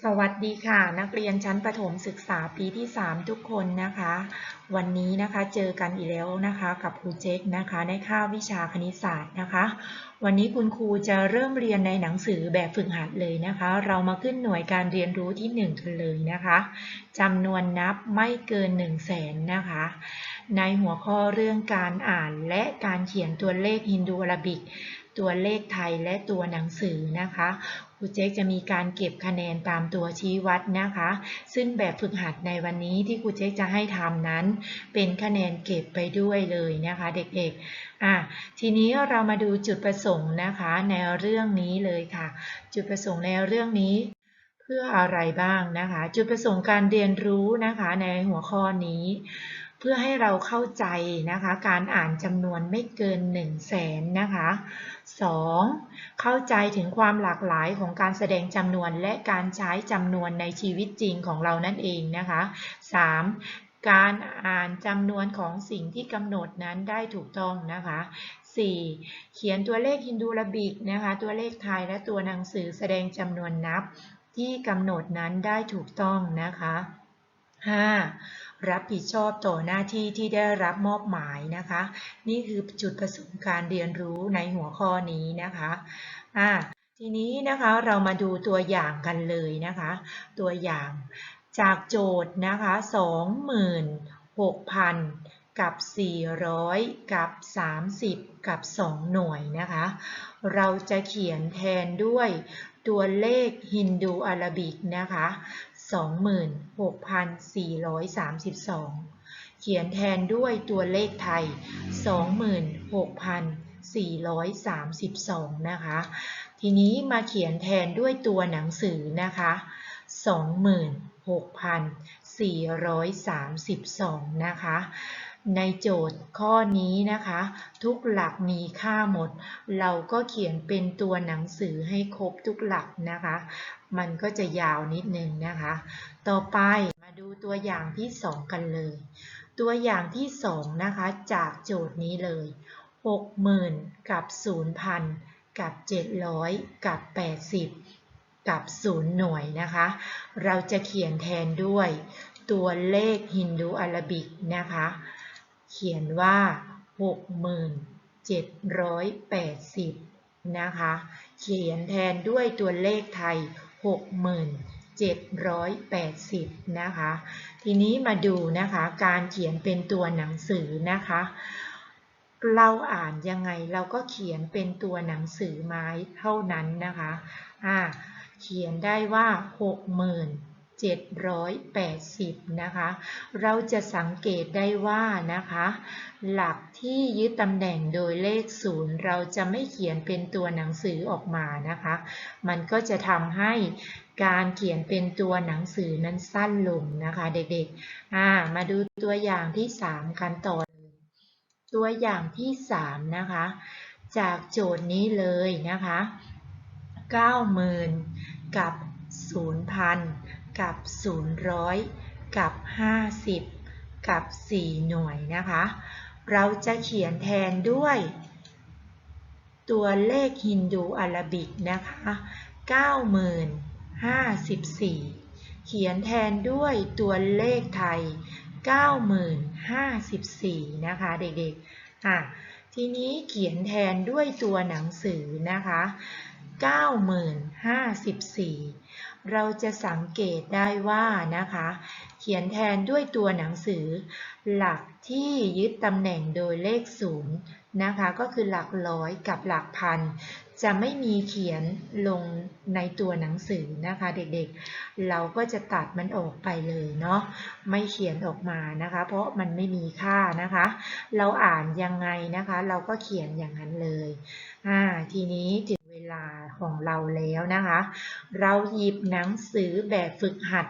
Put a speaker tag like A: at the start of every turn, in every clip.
A: สวัสดีค่ะ นักเรียนชั้นประถมศึกษาปีที่ 3 ทุกคนนะคะ วันนี้นะคะเจอกันอีกแล้วนะคะกับครูเจ๊นะคะในคาบวิชาคณิตศาสตร์นะคะ วันนี้คุณครูจะเริ่มเรียนในหนังสือแบบฝึกหัดเลยนะคะ เรามาขึ้นหน่วยการเรียนรู้ที่ 1 กันเลยนะคะจำนวนนับไม่เกิน 1 0 0 0 0แสนนะคะ ในหัวข้อเรื่องการอ่านและการเขียนตัวเลขฮินดูอาราบิกตัวเลขไทยและตัวหนังสือนะคะ รูเจ๊กจะมีการเก็บคะแนนตามตัวชี้วัดนะคะ ซึ่งแบบฝึกหัดในวันนี้ที่ครูเจ๊กจะให้ทำนั้น เป็นคะแนนเก็บไปด้วยเลยนะคะเด็กๆอะทีนี้เรามาดูจุดประสงค์นะคะในเรื่องนี้เลยค่ะ จุดประสงค์ในเรื่องนี้เพื่ออะไรบ้างนะคะ จุดประสงค์การเรียนรู้นะคะในหัวข้อนี้ เพื่อให้เราเข้าใจนะคะ การอ่านจำนวนไม่เกิน 1 0 0 0 0แสนนะคะ 2. เข้าใจถึงความหลากหลายของการแสดงจำนวนและการใช้จำนวนในชีวิตจริงของเรานั่นเองนะคะ 3. การอ่านจำนวนของสิ่งที่กำหนดนั้นได้ถูกต้องนะคะ 4. เขียนตัวเลขฮินดูราบิกนะคะ ตัวเลขไทยและตัวหนังสือแสดงจำนวนนับที่กำหนดนั้นได้ถูกต้องนะคะ 5. รับผิดชอบต่อหน้าที่ที่ได้รับมอบหมายนะคะ นี่คือจุดประสงค์การเรียนรู้ในหัวข้อนี้นะคะอ่าทีนี้นะคะเรามาดูตัวอย่างกันเลยนะคะ ตัวอย่างจากโจทย์นะคะ26,000 กับ 400 กับ 30 กับ 2 หน่วยนะคะ เราจะเขียนแทนด้วย ตัวเลขฮินดูอาราบิกนะคะ 26,432 เขียนแทนด้วยตัวเลขไทย 26,432 นะคะ ทีนี้มาเขียนแทนด้วยตัวหนังสือนะคะ 26,432 นะคะ ในโจทย์ข้อนี้นะคะ ทุกหลักมีค่าหมด เราก็เขียนเป็นตัวหนังสือให้ครบทุกหลักนะคะ มันก็จะยาวนิดนึงนะคะ ต่อไปมาดูตัวอย่างที่ 2 กันเลย ตัวอย่างที่ 2 นะคะ จากโจทย์นี้เลย 60,000 กับ 0,000 กับ 700 กับ 80 กับ 0 หน่วยนะคะ เราจะเขียนแทนด้วยตัวเลขฮินดูอาราบิกนะคะ เขียนว่า 6780 นะคะ เขียนแทนด้วยตัวเลขไทย 6780 นะคะ ทีนี้มาดูนะคะการเขียนเป็นตัวหนังสือนะคะ เราอ่านยังไงเราก็เขียนเป็นตัวหนังสือไม้เท่านั้นนะคะ อ่า เขียนได้ว่า 780 นะคะ เราจะสังเกตได้ว่านะคะ หลักที่ยึดตำแหน่งโดยเลขศูนย์เราจะไม่เขียนเป็นตัวหนังสือออกมานะคะ มันก็จะทำให้การเขียนเป็นตัวหนังสือนั้นสั้นลงนะคะเด็กๆอ่ามาดูตัวอย่างที่ 3 กันต่อเลยตัวอย่างที่ 3 นะคะ จากโจทย์นี้เลยนะคะ 90,000 กับ 0,000 กับ000กับ 50 กับ 4 หน่วยนะคะ เราจะเขียนแทนด้วย ตัวเลขฮินดูอาราบิกนะคะ9054 เขียนแทนด้วยตัวเลขไทย 9054 นะคะเด็กๆอะทีนี้เขียนแทนด้วยตัวหนังสือนะคะ 9054 เราจะสังเกตได้ว่านะคะ เขียนแทนด้วยตัวหนังสือ หลักที่ยึดตำแหน่งโดยเลขศูนย์นะคะ ก็คือหลักร้อยกับหลักพัน จะไม่มีเขียนลงในตัวหนังสือนะคะ เด็กๆ เราก็จะตัดมันออกไปเลยเนาะไม่เขียนออกมานะคะ เพราะมันไม่มีค่านะคะ เราอ่านยังไงนะคะ เราก็เขียนอย่างนั้นเลยอ่าทีนี้ เวลาของเราแล้วนะคะ เราหยิบหนังสือแบบฝึกหัด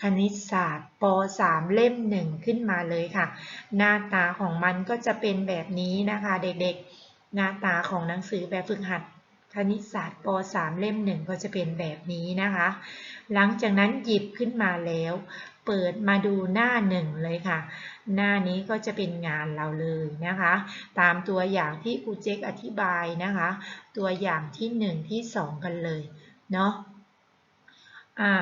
A: คณิตศาสตร์ป .3 เล่มหนึ่งขึ้นมาเลยค่ะ หน้าตาของมันก็จะเป็นแบบนี้นะคะ เด็กๆ หน้าตาของหนังสือแบบฝึกหัด คณิตศาสตร์ป .3 เล่มหนึ่งก็จะเป็นแบบนี้นะคะ หลังจากนั้นหยิบขึ้นมาแล้ว เปิดมาดูหน้าหนึ่งเลยค่ะ หน้านี้ก็จะเป็นงานเราเลยนะคะ ตามตัวอย่างที่ครูเจ๊กอธิบายนะคะ ตัวอย่างที่ 1 ที่ 2 กันเลยเนาะอ่า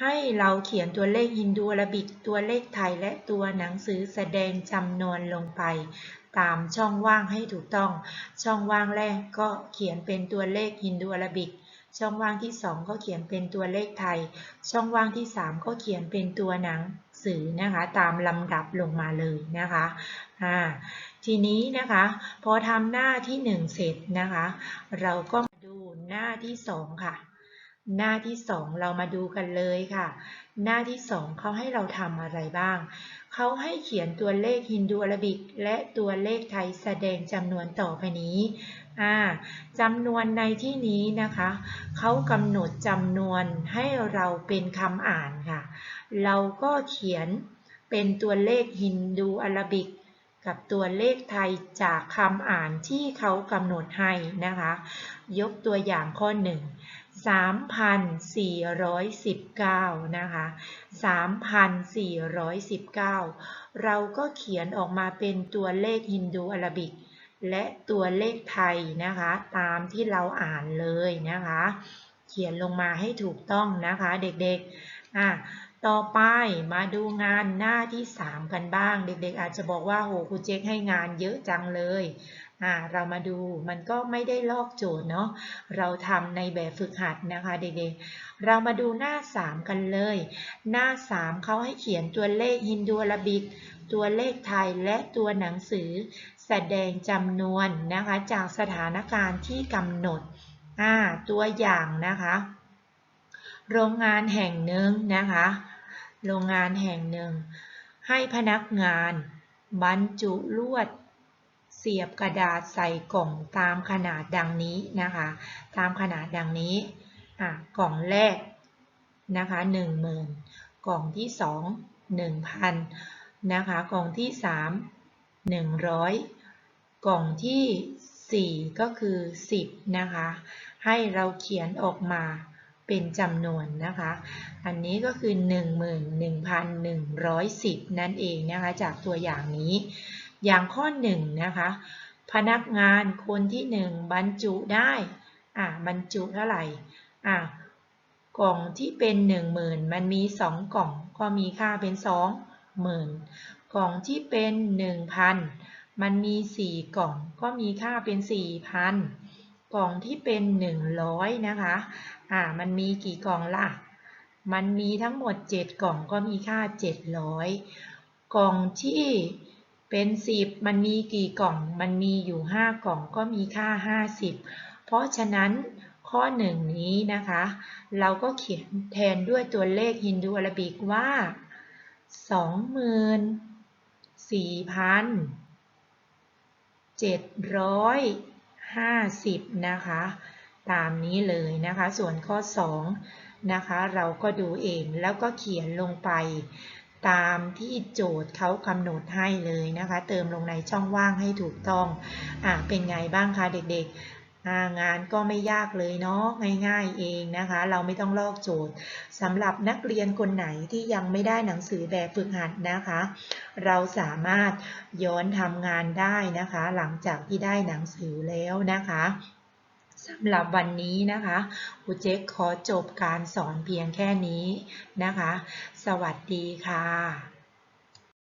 A: ให้เราเขียนตัวเลขฮินดูอาราบิกตัวเลขไทยและตัวหนังสือแสดงจำนวนลงไป ตามช่องว่างให้ถูกต้อง ช่องว่างแรกก็เขียนเป็นตัวเลขฮินดูอาราบิก ช่องว่างที่ 2 ก็เขียนเป็นตัวเลขไทย ช่องว่างที่ 3 ก็เขียนเป็นตัวหนังสือนะคะ ตามลำดับลงมาเลยนะคะอ่าทีนี้นะคะ พอทำหน้าที่ 1 เสร็จนะคะ เราก็มาดูหน้าที่ 2 ค่ะ หน้าที่ 2 เรามาดูกันเลยค่ะ หน้าที่ 2เขาให้เราทำอะไรบ้าง เขาให้เขียนตัวเลขฮินดูอาราบิก และตัวเลขไทยแสดงจำนวนต่อไปนี้อ่าจำนวนในที่นี้นะคะ เขากำหนดจำนวนให้เราเป็นคำอ่านค่ะ เราก็เขียนเป็นตัวเลขฮินดูอาราบิกกับตัวเลขไทยจากคำอ่านที่เขากำหนดให้นะคะ ยกตัวอย่างข้อหนึ่ง 3,419 นะคะ 3,419 เราก็เขียนออกมาเป็นตัวเลขฮินดูอาราบิก และตัวเลขไทยนะคะ ตามที่เราอ่านเลยนะคะ เขียนลงมาให้ถูกต้องนะคะเด็กๆ อะต่อไปมาดูงานหน้าที่ 3 กันบ้าง เด็กๆ อาจจะบอกว่าโหครูเจ๊กให้งานเยอะจังเลย เรามาดูมันก็ไม่ได้ลอกโจทย์เนาะเราทำในแบบฝึกหัดนะคะเด็กๆ เรามาดูหน้า 3 กันเลย หน้า 3เขาให้เขียนตัวเลขฮินดูอาราบิก ตัวเลขไทยและตัวหนังสือ แสดงจำนวนนะคะจากสถานการณ์ที่กำหนดตัวอย่างนะคะ โรงงานแห่งหนึ่งนะคะ โรงงานแห่งหนึ่ง ให้พนักงานบรรจุลวด เสียบกระดาษใส่กล่องตามขนาดดังนี้นะคะ ตามขนาดดังนี้อะกล่องแรกนะคะหนึ่งหมื่นกล่องที่สองหนึ่งพันนะคะกล่องที่สามหนึ่งร้อยกล่องที่สี่ก็คือสิบนะคะให้เราเขียนออกมาเป็นจำนวนนะคะ อันนี้ก็คือ 11,110 นั่นเองนะคะ จากตัวอย่างนี้ อย่างข้อ1นะคะ พนักงานคนที่1บรรจุได้อะบรรจุเท่าไหร่อะกล่องที่เป็น10,000มันมี2กล่องก็มีค่าเป็น20,000กล่องที่เป็น1,000มันมี4กล่องก็มีค่าเป็น4,000กล่องที่เป็น100นะคะอ่ามันมีกี่กล่องล่ะมันมีทั้งหมด 7 กล่องก็มีค่า 700 กล่องที่ เป็น10มันมีกี่กล่องมันมีอยู่5กล่องก็มีค่า50เพราะฉะนั้นข้อ1นี้นะคะ เราก็เขียนแทนด้วยตัวเลขฮินดูอาราบิกว่า24,750นะคะ ตามนี้เลยนะคะ ส่วนข้อ2นะคะ เราก็ดูเองแล้วก็เขียนลงไป ตามที่โจทย์เขากำหนดให้เลยนะคะ เติมลงในช่องว่างให้ถูกต้องอะเป็นไงบ้างคะเด็กๆงานก็ไม่ยากเลยเนาะง่ายๆเองนะคะ เราไม่ต้องลอกโจทย์สำหรับนักเรียนคนไหนที่ยังไม่ได้หนังสือแบบฝึกหัดนะคะ เราสามารถย้อนทำงานได้นะคะ หลังจากที่ได้หนังสือแล้วนะคะ สำหรับวันนี้นะคะครูเจ๊ขอจบการสอนเพียงแค่นี้นะคะ สวัสดีค่ะ